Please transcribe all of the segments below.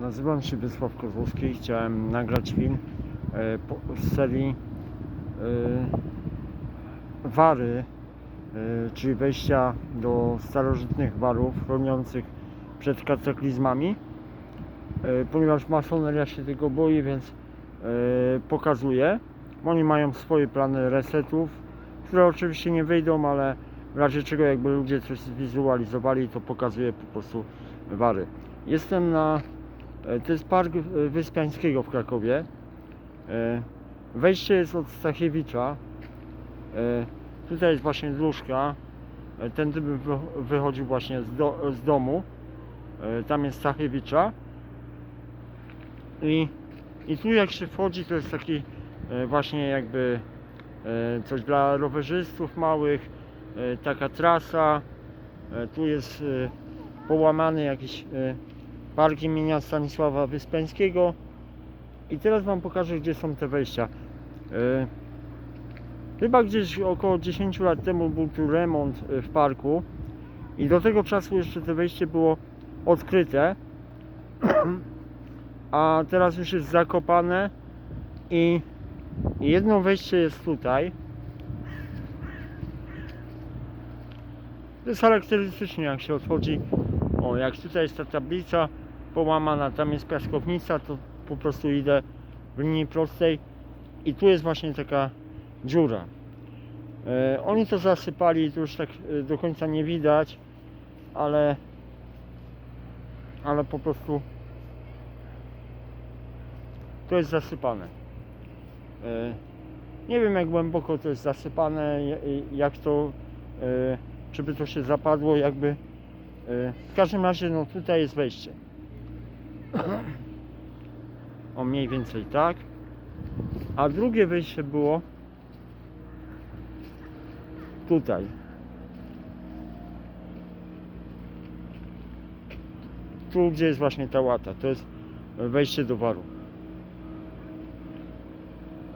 Nazywam się Wiesław Kozłowski. Chciałem nagrać film e, z serii e, Wary, e, czyli wejścia do starożytnych warów chroniących przed kataklizmami. Ponieważ masoneria się tego boi, więc pokazuję. Oni mają swoje plany resetów, które oczywiście nie wyjdą, ale w razie czego jakby ludzie coś zwizualizowali, to pokazuję po prostu Wary. Jestem na To jest park e, Wyspiańskiego w Krakowie. E, Wejście jest od Stachiewicza. E, Tutaj jest właśnie dróżka. E, bym wy- wychodził właśnie z, do, z domu. E, Tam jest Stachiewicza. I, I tu jak się wchodzi, to jest taki e, właśnie jakby e, coś dla rowerzystów małych. e, Taka trasa. E, Tu jest e, połamany jakiś e, park imienia Stanisława Wyspiańskiego i teraz Wam pokażę gdzie są te wejścia. E, chyba gdzieś około 10 lat temu był tu remont e, w parku. I do tego czasu jeszcze to wejście było odkryte. A teraz już jest zakopane. I jedno wejście jest tutaj. To jest charakterystycznie jak się odchodzi o, jak tutaj jest ta tablica połamana, tam jest piaskownica, to po prostu idę w linii prostej i tu jest właśnie taka dziura. E, oni to zasypali, to już tak e, do końca nie widać, ale ale po prostu to jest zasypane. E, nie wiem jak głęboko to jest zasypane, ja- jak to, e, czy by to się zapadło, jakby W każdym razie, no tutaj jest wejście. O mniej więcej tak. A drugie wejście było tutaj. Tu, gdzie jest właśnie ta łata, to jest wejście do waru.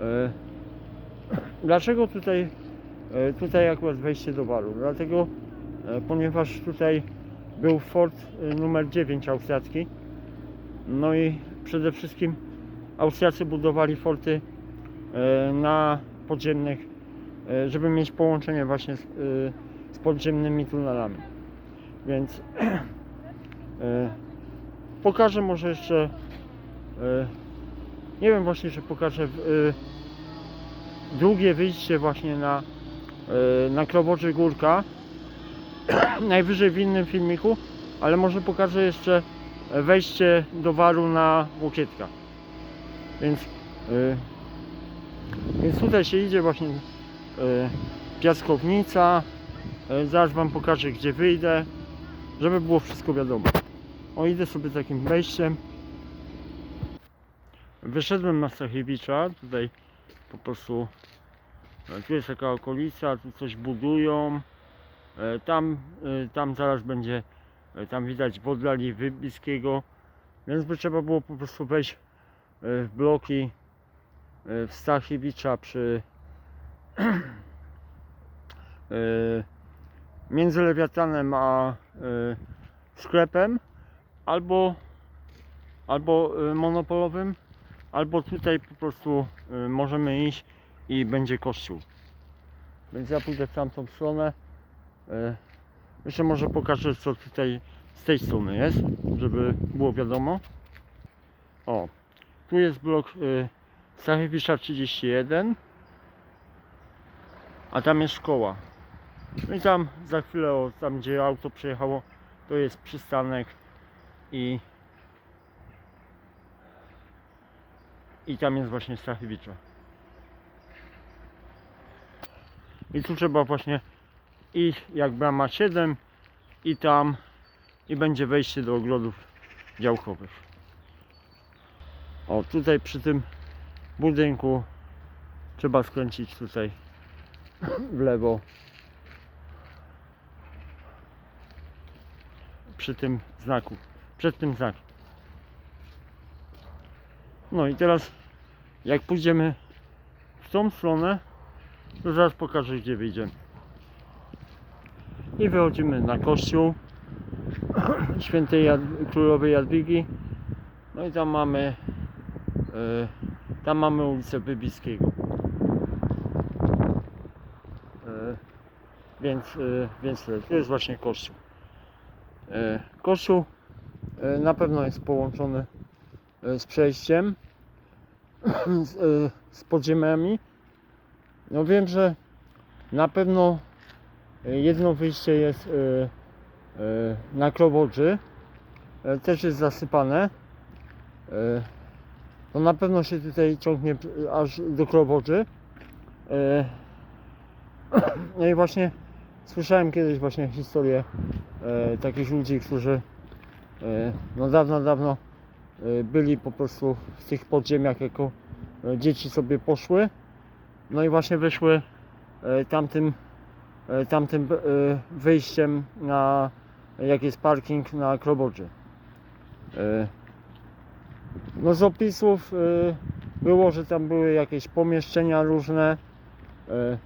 E, Dlaczego tutaj, e, tutaj akurat wejście do waru? Dlatego, e, ponieważ tutaj był fort y, numer 9 austriacki. No i przede wszystkim Austriacy budowali forty e, na podziemnych, e, żeby mieć połączenie właśnie z, e, z podziemnymi tunelami. Więc pokażę może jeszcze nie wiem właśnie czy pokażę drugie wyjście właśnie na na Krowoczy Górka najwyżej w innym filmiku, ale może pokażę jeszcze wejście do waru na Łokietka. Więc, y, więc tutaj się idzie właśnie y, piaskownica. Y, zaraz Wam pokażę gdzie wyjdę, żeby było wszystko wiadomo. O idę sobie takim wejściem. Wyszedłem na Stachiewicza, tutaj po prostu e, tu jest taka okolica, tu coś budują. E, Tam, e, tam zaraz będzie, tam widać Wodlali Wybickiego, więc by trzeba było po prostu wejść e, w bloki e, w Stachiewicza przy e, między Lewiatanem a e, sklepem albo albo e, monopolowym albo tutaj po prostu e, możemy iść i będzie kościół. Więc ja pójdę w tamtą stronę E, Jeszcze może pokażę co tutaj z tej strony jest, żeby było wiadomo. O, tu jest blok y, Stachiewicza 31, a tam jest szkoła. No i tam za chwilę, o, tam gdzie auto przejechało, to jest przystanek i i tam jest właśnie Stachiewicza. I tu trzeba właśnie i jak brama 7 i tam i będzie wejście do ogrodów działkowych. O tutaj przy tym budynku trzeba skręcić tutaj w lewo. Przy tym znaku, przed tym znakiem. No i teraz jak pójdziemy w tą stronę, to zaraz pokażę gdzie wyjdziemy i wychodzimy na kościół świętej Jad- królowej Jadwigi No i tam mamy e, tam mamy ulicę Wybickiego. E, więc, e, więc to jest właśnie kościół. Kościół na pewno jest połączony z przejściem z, podziemiami. No wiem, że na pewno jedno wyjście jest e, e, na Klobodży. E, Też jest zasypane. To na pewno się tutaj ciągnie aż do Klobodży. E, No i właśnie słyszałem kiedyś właśnie historię takich ludzi, którzy no dawno, dawno byli po prostu w tych podziemiach jako dzieci sobie poszły. No i właśnie wyszły tamtym, tamtym e, wyjściem na jak jest parking na Klobodży. E, No z opisów e, było, że tam były jakieś pomieszczenia różne. e,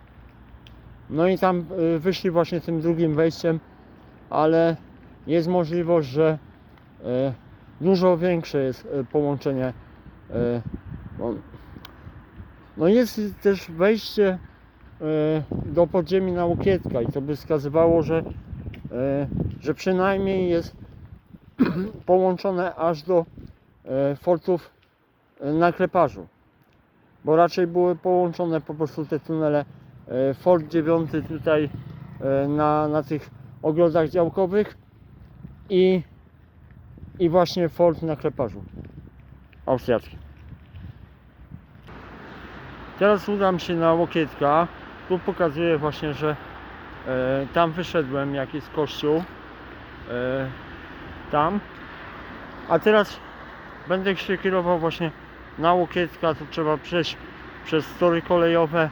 No i tam e, wyszli właśnie tym drugim wejściem, ale jest możliwość, że e, dużo większe jest e, połączenie. e, No, no jest też wejście e, do podziemi na Łokietka i to by wskazywało, że, e, że przynajmniej jest połączone aż do e, fortów e, na Kleparzu. Bo raczej były połączone po prostu te tunele e, Fort 9 tutaj e, na, na tych ogrodach działkowych i, i właśnie fort na Kleparzu austriackim. Teraz udam się na Łokietka. Tu pokazuję właśnie, że e, tam wyszedłem, jak jest kościół. E, tam. A teraz będę się kierował właśnie na Łokietka. To trzeba przejść przez tory kolejowe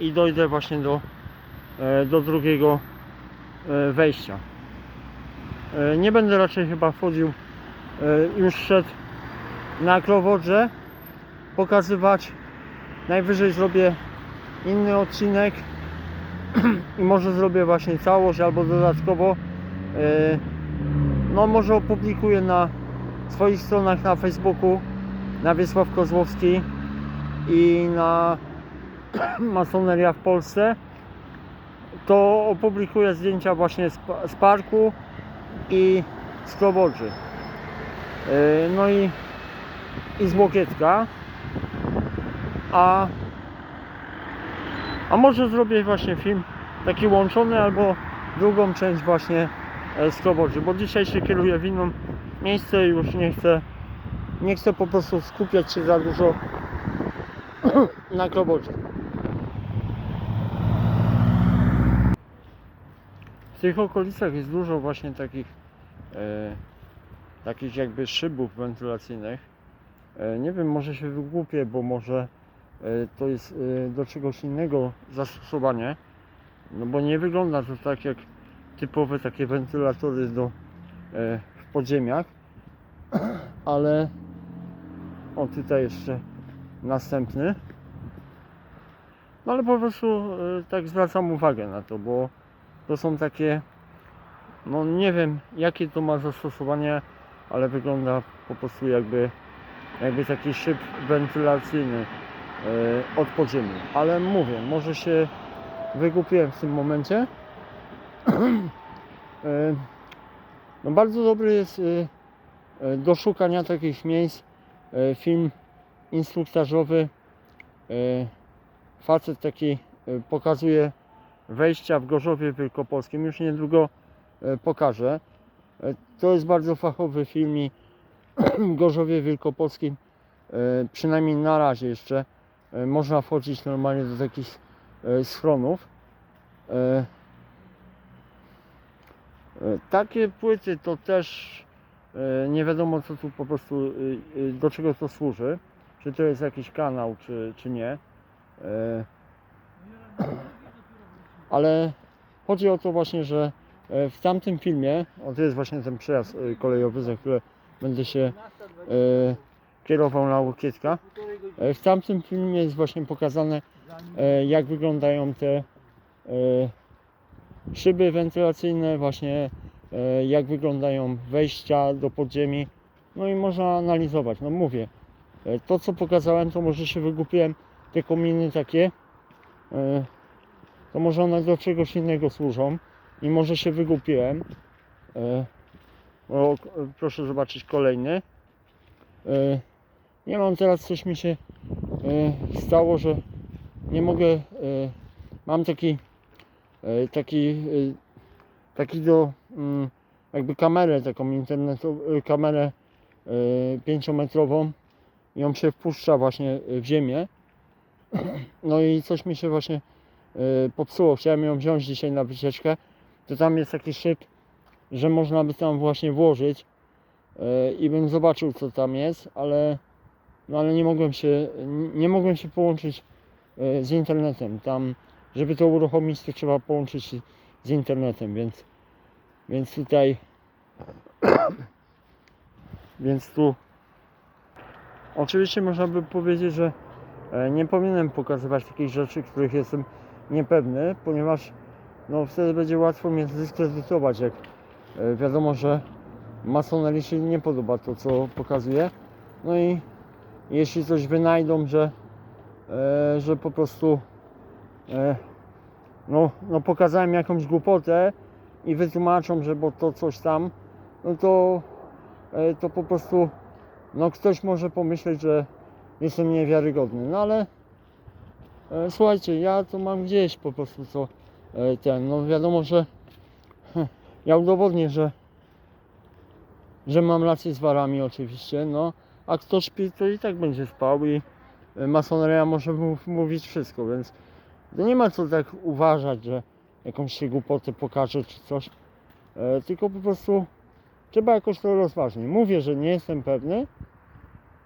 i dojdę właśnie do, e, do drugiego e, wejścia. E, nie będę raczej chyba wchodził e, już szedł na Klowodrze pokazywać Najwyżej zrobię inny odcinek. I może zrobię właśnie całość albo dodatkowo e, no może opublikuję na swoich stronach na Facebooku na Wiesław Kozłowski i na Masoneria w Polsce. To opublikuję zdjęcia właśnie z, pa- z parku i z Klobodrzy E, no i, i z Łokietka a, a może zrobię właśnie film taki łączony albo drugą część właśnie e, z Klobodży, bo dzisiaj się kieruję w inną miejsce i już nie chcę nie chcę po prostu skupiać się za dużo na Klobodży. W tych okolicach jest dużo właśnie takich e, takich jakby szybów wentylacyjnych. E, nie wiem, może się wygłupię, bo może to jest e, do czegoś innego zastosowanie. No bo nie wygląda to tak jak typowe takie wentylatory do, e, w podziemiach. Ale o tutaj jeszcze następny. No ale po prostu e, tak zwracam uwagę na to, bo to są takie no nie wiem jakie to ma zastosowanie, ale wygląda po prostu jakby jakby taki szyb wentylacyjny e, od podziemi. Ale mówię, może się wygupiłem w tym momencie. E, no bardzo dobry jest e, e, do szukania takich miejsc e, film instruktażowy. E, Facet taki e, pokazuje wejścia w Gorzowie Wielkopolskim. Już niedługo e, pokażę. E, To jest bardzo fachowy film i Gorzowie Wielkopolskim e, przynajmniej na razie jeszcze e, można wchodzić normalnie do takich e, schronów. E, e, Takie płyty to też e, nie wiadomo co tu po prostu e, e, do czego to służy. Czy to jest jakiś kanał, czy, czy nie. E, Ale chodzi o to właśnie, że e, w tamtym filmie, o to jest właśnie ten przejazd e, kolejowy, za chwilę będę się e, kierował na Łokietka. E, w tamtym filmie jest właśnie pokazane e, jak wyglądają te e, szyby wentylacyjne, właśnie jak wyglądają wejścia do podziemi. No i można analizować. No mówię, to co pokazałem, to może się wygłupiłem, te kominy takie, to może one do czegoś innego służą i może się wygłupiłem. E, O, proszę zobaczyć kolejny. E, Nie mam teraz, coś mi się e, stało, że nie mogę, e, mam taki, e, taki, e, taki do, mm, jakby kamerę taką internetową, e, kamerę e, pięciometrową i ją się wpuszcza właśnie w ziemię. No i coś mi się właśnie e, popsuło. Chciałem ją wziąć dzisiaj na wycieczkę. To tam jest taki szyb, że można by tam właśnie włożyć e, i bym zobaczył co tam jest, ale no ale nie mogłem się nie mogłem się połączyć e, z internetem. Tam żeby to uruchomić to trzeba połączyć z internetem, więc więc tutaj więc tu oczywiście można by powiedzieć, że e, nie powinienem pokazywać takich rzeczy, których jestem niepewny, ponieważ no wtedy będzie łatwo mnie zdyskredytować, jak e, wiadomo, że masonerii się nie podoba to, co pokazuje. No i jeśli coś wynajdą, że, e, że po prostu e, no, no pokazałem jakąś głupotę i wytłumaczą, że bo to coś tam, no to, e, to po prostu no ktoś może pomyśleć, że jestem niewiarygodny. No ale e, słuchajcie, ja to mam gdzieś po prostu co e, ten, no wiadomo, że ja udowodnię, że że mam rację z warami oczywiście, no a kto śpi, to i tak będzie spał i e, masoneria może mówić wszystko, więc to nie ma co tak uważać, że jakąś się głupotę pokaże czy coś, e, tylko po prostu trzeba jakoś to rozważnie. Mówię, że nie jestem pewny,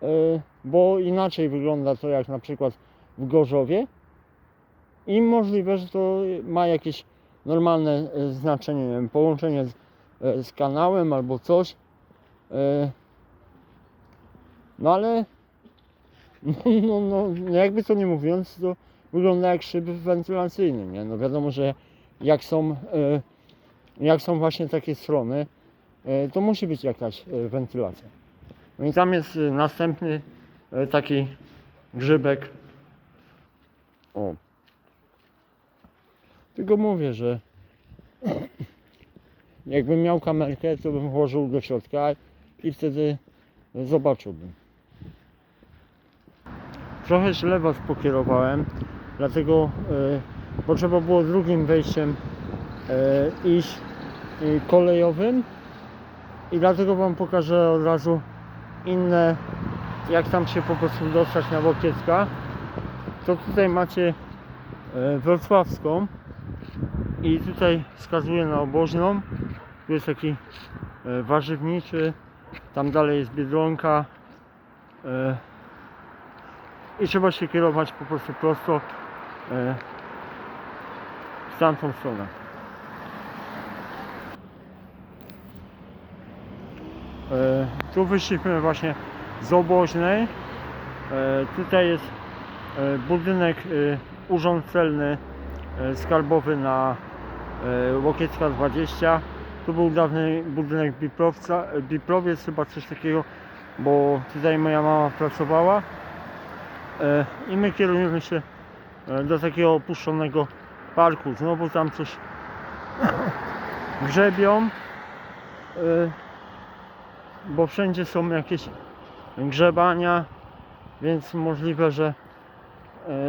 e, bo inaczej wygląda to jak na przykład w Gorzowie i możliwe, że to ma jakieś normalne znaczenie, nie wiem, połączenie z, z kanałem albo coś. No ale no, no, no, jakby to nie mówiąc, to wygląda jak szyb wentylacyjny, nie? No wiadomo, że jak są, e, jak są właśnie takie strony, e, to musi być jakaś e, wentylacja. No i tam jest następny taki grzybek. O. Tylko mówię, że jakbym miał kamerkę, to bym włożył do środka i wtedy zobaczyłbym. Trochę źle Was pokierowałem, dlatego e, bo trzeba było drugim wejściem e, iść e, kolejowym i dlatego Wam pokażę od razu inne, jak tam się po prostu dostać na Łokiecka. To tutaj macie e, wrocławską i tutaj wskazuję na oboźną. Tu jest taki e, warzywniczy, tam dalej jest Biedronka e, i trzeba się kierować po prostu prosto e, w tamtą stronę. E, tu wyszliśmy właśnie z oboźnej. E, tutaj jest budynek urząd celny skarbowy na Łokiecka 20. Tu był dawny budynek Biprowca, Biprowiec chyba coś takiego, bo tutaj moja mama pracowała. E, I my kierujemy się e, do takiego opuszczonego parku. Znowu tam coś grzebią, e, bo wszędzie są jakieś grzebania, więc możliwe, że,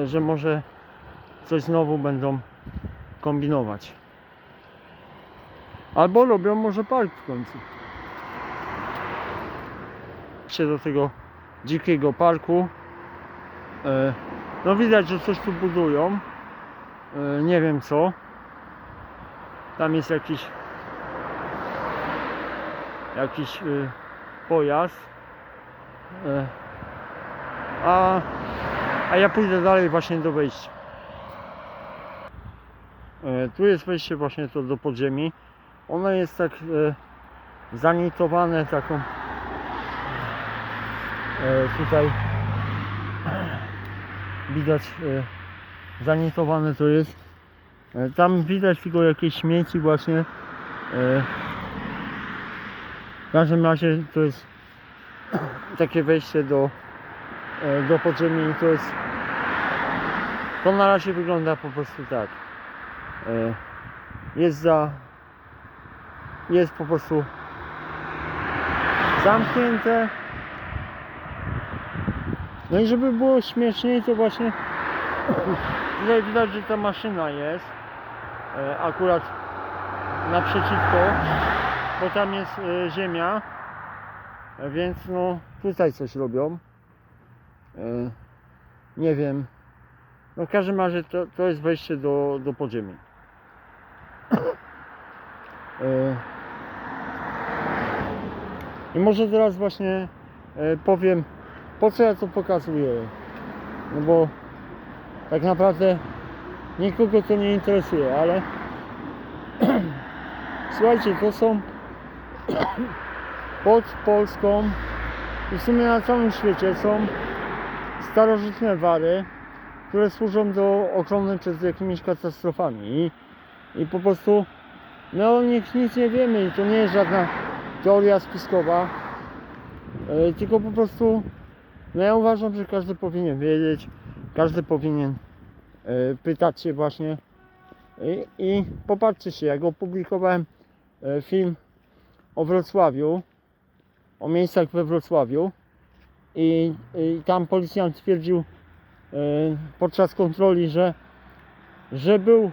że może coś znowu będą kombinować. Albo robią może park w końcu. Się do tego dzikiego parku. E, No widać, że coś tu budują. E, Nie wiem co. Tam jest jakiś jakiś e, pojazd. A, a ja pójdę dalej właśnie do wejścia. Tu jest wejście właśnie to do podziemi. Ono jest tak zanitowane taką tutaj widać e, zanitowane to jest. E, Tam widać tylko jakieś śmieci właśnie. E, W każdym razie to jest takie wejście do, do podziemi i to jest to na razie wygląda po prostu tak. Jest za jest po prostu zamknięte. No i żeby było śmieszniej, to właśnie tutaj widać, że ta maszyna jest e, akurat naprzeciwko, bo tam jest e, ziemia, e, więc no tutaj coś robią. Nie wiem. No w każdym razie to, to jest wejście do, do podziemi. I może teraz właśnie powiem, po co ja to pokazuję. No bo tak naprawdę nikogo to nie interesuje, ale słuchajcie, to są pod Polską i w sumie na całym świecie są starożytne wary, które służą do ochrony przed jakimiś katastrofami i, i po prostu my o nich nic nie wiemy i to nie jest żadna teoria spiskowa, e, tylko po prostu no ja uważam, że każdy powinien wiedzieć, każdy powinien e, pytać się właśnie. I, i popatrzcie się, jak opublikowałem e, film o Wrocławiu, o miejscach we Wrocławiu. I, i tam policjant twierdził e, podczas kontroli, że, że był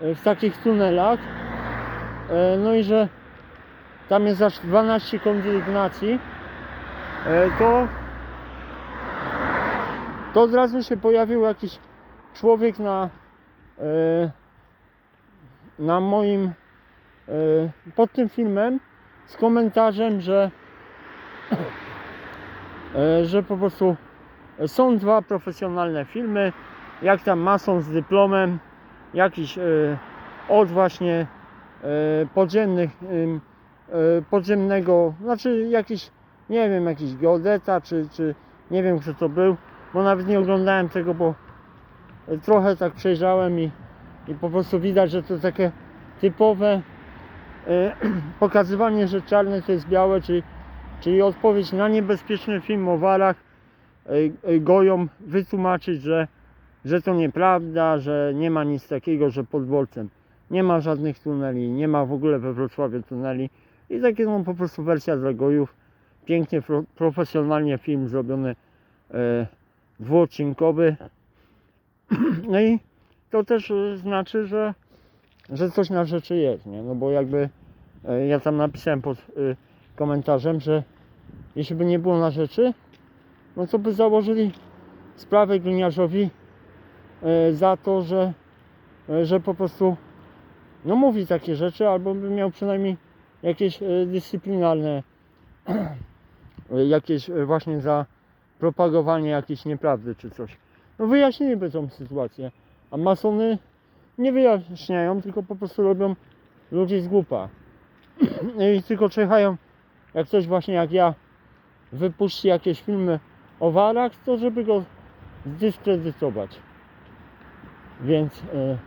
w takich tunelach, e, no i że tam jest aż 12 kondygnacji, e, to to od razu się pojawił jakiś człowiek na e, na moim e, pod tym filmem z komentarzem, że e, że po prostu są dwa profesjonalne filmy. Jak tam mason z dyplomem jakiś od właśnie podziemnych em, podziemnego znaczy jakiś nie wiem jakiś geodeta czy, czy nie wiem kto to był bo nawet nie oglądałem tego, bo trochę tak przejrzałem i, i po prostu widać, że to takie typowe e, pokazywanie, że czarne to jest białe, czyli, czyli odpowiedź na niebezpieczny film o warach e, e, goją wytłumaczyć, że, że to nieprawda, że nie ma nic takiego, że pod dworcem nie ma żadnych tuneli, nie ma w ogóle we Wrocławiu tuneli. I takie no po prostu wersja dla gojów, pięknie, pro, profesjonalnie film zrobiony e, dwuodcinkowy. No i to też e, znaczy, że, że coś na rzeczy jest, nie? No bo jakby e, ja tam napisałem pod e, komentarzem, że jeśli by nie było na rzeczy, no to by założyli sprawę gliniarzowi za to, że, że po prostu no mówi takie rzeczy, albo by miał przynajmniej jakieś dyscyplinarne jakieś właśnie za propagowanie jakiejś nieprawdy czy coś. No wyjaśniliby tą sytuację. A masony nie wyjaśniają, tylko po prostu robią ludzi z głupa. I tylko czekają, jak ktoś właśnie jak ja wypuści jakieś filmy o warach, to żeby go zdyskredytować. Więc e,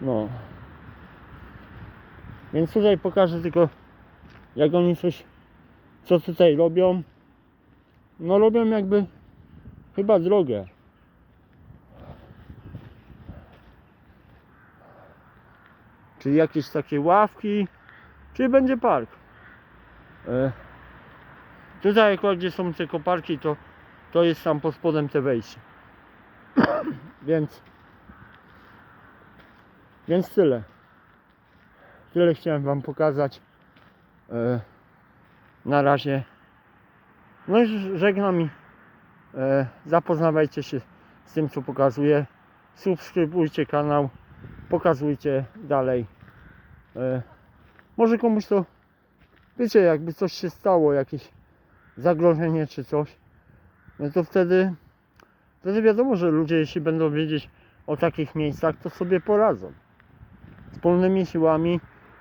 no. Więc tutaj pokażę tylko jak oni coś co tutaj robią. No robią jakby chyba drogę. Czyli jakieś takie ławki, czyli będzie park. E, tutaj akurat gdzie są te koparki, to, to jest tam pod spodem te wejście. więc więc tyle. Tyle chciałem wam pokazać. E, na razie. No i żegnam i e, zapoznawajcie się z tym co pokazuję. Subskrybujcie kanał, pokazujcie dalej. E, może komuś to wiecie, jakby coś się stało, jakieś zagrożenie czy coś, no to wtedy wtedy wiadomo, że ludzie jeśli będą wiedzieć o takich miejscach, to sobie poradzą. Wspólnymi siłami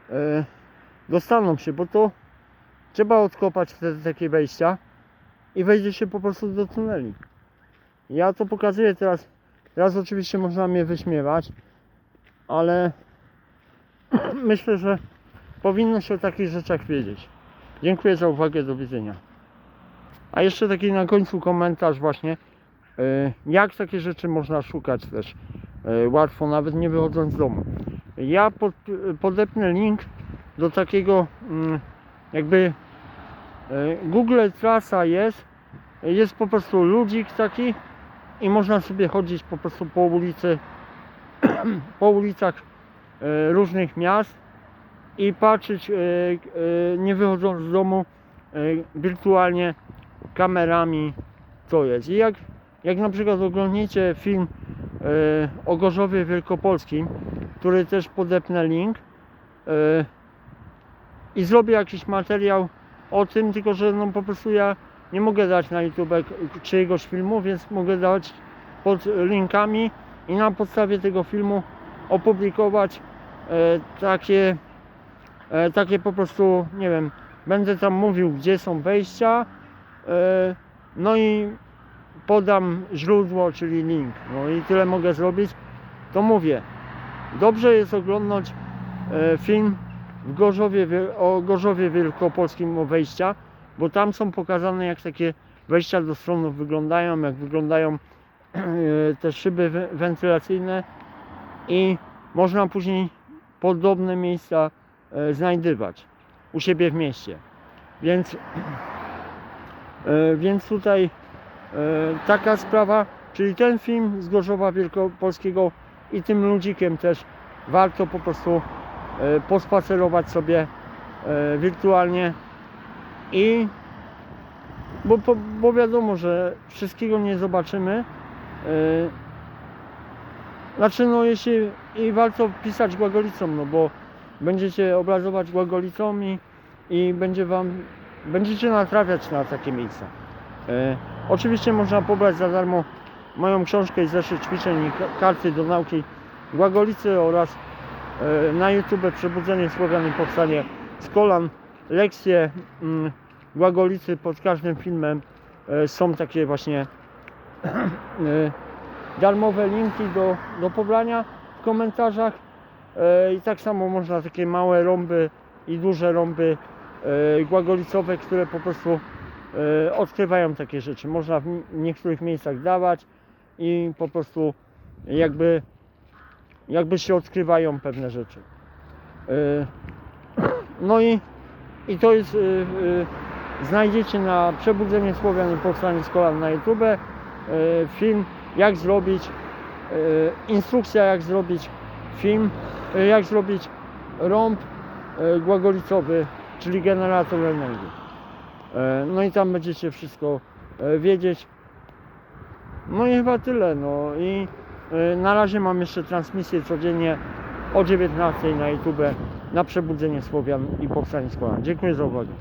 e, dostaną się, bo to trzeba odkopać wtedy takie wejścia i wejdzie się po prostu do tuneli. Ja to pokazuję teraz. Teraz oczywiście można mnie wyśmiewać, ale myślę, że powinno się o takich rzeczach wiedzieć. Dziękuję za uwagę, do widzenia. A jeszcze taki na końcu komentarz właśnie, e, jak takie rzeczy można szukać też e, łatwo, nawet nie wychodząc z domu. Ja pod, podepnę link do takiego mm, jakby Google Trasa jest, jest po prostu ludzik taki i można sobie chodzić po prostu po ulicy, po ulicach e, różnych miast i patrzeć, e, e, nie wychodząc z domu, e, wirtualnie kamerami, co jest. I jak, jak na przykład oglądniecie film e, o Gorzowie Wielkopolskim, który też podepnę link e, i zrobię jakiś materiał o tym, tylko że no po prostu ja nie mogę dać na YouTube czyjegoś filmu, więc mogę dać pod linkami i na podstawie tego filmu opublikować e, takie, e, takie po prostu, nie wiem, będę tam mówił, gdzie są wejścia, e, no i podam źródło, czyli link. No i tyle mogę zrobić. To mówię, dobrze jest oglądać e, film w Gorzowie, o Gorzowie Wielkopolskim o wejścia, bo tam są pokazane jak takie wejścia do stronów wyglądają, jak wyglądają e, te szyby we- wentylacyjne i można później podobne miejsca e, znajdywać u siebie w mieście. Więc, e, więc tutaj taka sprawa, czyli ten film z Gorzowa Wielkopolskiego i tym ludzikiem też warto po prostu pospacerować sobie e, wirtualnie i bo, bo, bo wiadomo, że wszystkiego nie zobaczymy. e, Znaczy no jeśli i warto pisać głagolicą, no bo będziecie obrazować głagolicą i, i będzie wam będziecie natrafiać na takie miejsca. E, oczywiście można pobrać za darmo moją książkę i zeszyt ćwiczeń i ka- karty do nauki głagolicy oraz e, na YouTube Przebudzenie Słowian i Powstanie z kolan. Lekcje mm, głagolicy pod każdym filmem e, są takie właśnie e, darmowe linki do, do pobrania w komentarzach e, i tak samo można takie małe rąby i duże rąby e, głagolicowe, które po prostu e, odkrywają takie rzeczy. Można w niektórych miejscach dawać i po prostu jakby jakby się odkrywają pewne rzeczy. E, No i, i to jest, e, e, znajdziecie na Przebudzenie Słowian i Powstanie z kolan na YouTube film jak zrobić, instrukcja jak zrobić film, jak zrobić rąb głagolicowy, czyli generator energii. No i tam będziecie wszystko wiedzieć. No i chyba tyle. No i na razie mam jeszcze transmisję codziennie o 19 na YouTube na Przebudzenie Słowian i Powstanie kolan. Dziękuję za uwagę.